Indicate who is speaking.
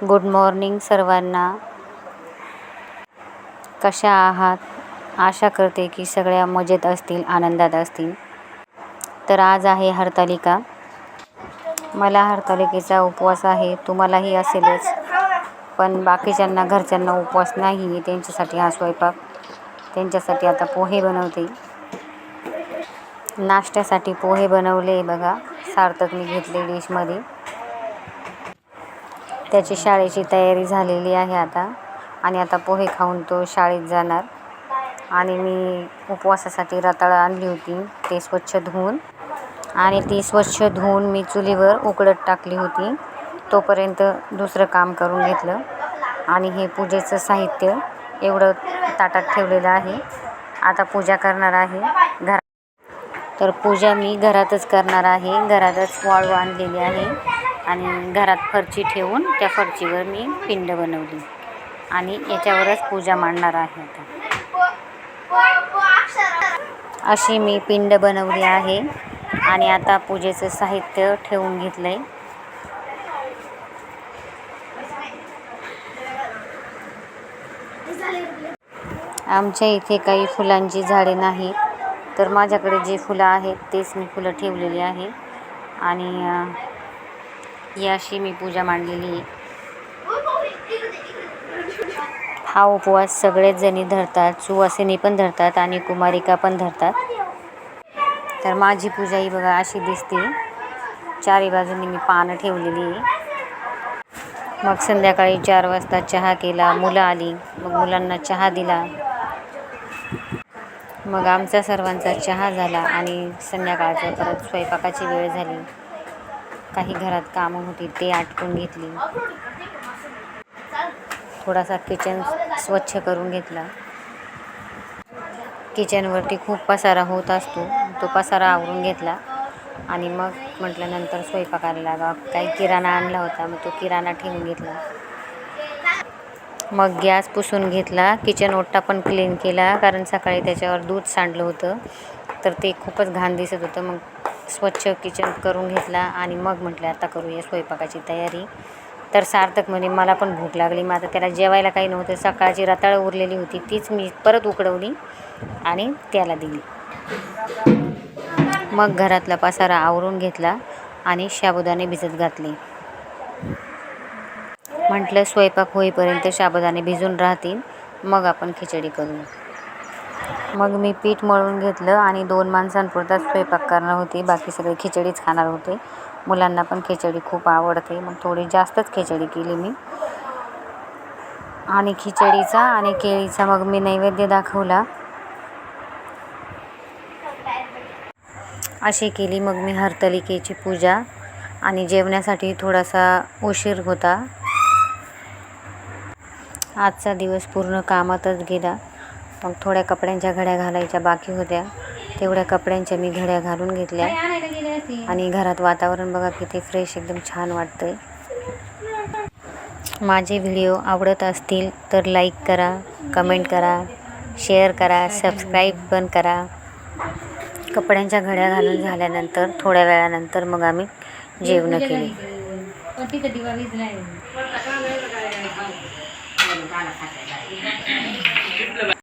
Speaker 1: Good morning सर्वांना. कशा आहात? आशा करते की सगळ्या मजेत असतील आनंदात असतील. तर आज आहे हरतालिका. मला हरतालिकेचा उपवास आहे तुम्हालाही असेलच. पण बाकीच्यांना घरच्यांना उपवास नाही आहे त्यांच्यासाठी हा स्वयंपाक त्यांच्यासाठी आता पोहे बनवते. नाश्त्यासाठी पोहे बनवले बघा सार्थकने घेतले डिशमध्ये त्याची शाळेची तयारी झालेली आहे आता. आणि आता पोहे खाऊन तो शाळेत जाणार. आणि मी उपवासासाठी रताळं आणली होती. ते स्वच्छ धुवून. आणि ती स्वच्छ धुवून मी चुलीवर उकडत टाकली होती. तोपर्यंत दुसरं काम करून घेतलं. आणि हे पूजेचं साहित्य एवढं ताटात ठेवलेलं आहे. आता पूजा करणार आहे. घरा तर पूजा मी घरातच करणार आहे. घरातच वाळू आणलेली आहे. आणि घरात फरची ठेवून त्या फरचीवर मी पिंड बनवली. आणि याच्यावरच पूजा मांडणार आहे आता. अशी मी पिंड बनवली आहे. आणि आता पूजेचं साहित्य ठेवून घेतलं आहे आमच्या इथे काही फुलांची झाडे नाही. तर माझ्याकडे जे फुलं आहेत तेच मी फुलं ठेवलेली आहे. आणि ही अशी मी पूजा मांडलेली आहे. हा उपवास सगळेच जणी धरतात सुवासिनी पण धरतात आणि कुमारिका पण धरतात. तर माझी पूजा ही बघा अशी दिसते. चारी बाजूंनी मी पानं ठेवलेली आहे. मग संध्याकाळी चार वाजता चहा केला मुलं आली मग मुलांना चहा दिला. मग आमचा सर्वांचा चहा झाला आणि संध्याकाळचा परत स्वयंपाकाची वेळ झाली. काही घरात कामं होती ते आटपून घेतली. थोडासा किचन स्वच्छ करून घेतला. किचनवरती खूप पसारा होत असतो. तो पसारा आवरून घेतला आणि मग म्हटल्यानंतर स्वयंपाकाला लागा. काही किराणा आणला होता मग तो किराणा ठेवून घेतला. मग गॅस पुसून घेतला. किचन ओट्टा पण क्लीन केला कारण सकाळी त्याच्यावर दूध सांडलं होतं. तर ते खूपच घाण दिसत होतं. मग स्वच्छ किचन करून घेतला आणि मग म्हटलं आता करूया स्वयंपाकाची तयारी. तर सार्थक म्हणे मला पण भूक लागली मग आता त्याला जेवायला काही नव्हतं. सकाळची रताळं उरलेली होती तीच मी परत उकडवली आणि त्याला दिली. मग घरातला पसारा आवरून घेतला आणि शाबुदाने भिजत घातले. म्हटलं स्वयंपाक होईपर्यंत शाबुदाने भिजून राहतील मग आपण खिचडी करू. मग मी पीठ मळून घेतलं आणि दोन माणसांपुरता स्वयंपाक करणार होते. बाकी सगळे खिचडीच खाणार होते. मुलांना पण खिचडी खूप आवडते. मग थोडी जास्तच खिचडी केली मी. आणि खिचडीचा आणि केळीचा मग मी नैवेद्य दाखवला. अशी केली मग मी हरतलिकेची पूजा. आणि जेवण्यासाठी थोडासा उशीर होता. आजचा दिवस पूर्ण कामातच गेला. मग थोड्या कपड्यांच्या घड्या घालायच्या बाकी होत्या. तेवढ्या कपड्यांच्या मी घड्या घालून घेतल्या. आणि घरात वातावरण बघा किती फ्रेश एकदम छान वाटतंय. माझे व्हिडिओ आवडत असतील तर लाईक करा कमेंट करा शेअर करा सबस्क्राईब पण करा. कपड्यांच्या घड्या घालून झाल्यानंतर थोड्या वेळानंतर मग आम्ही जेवण केली.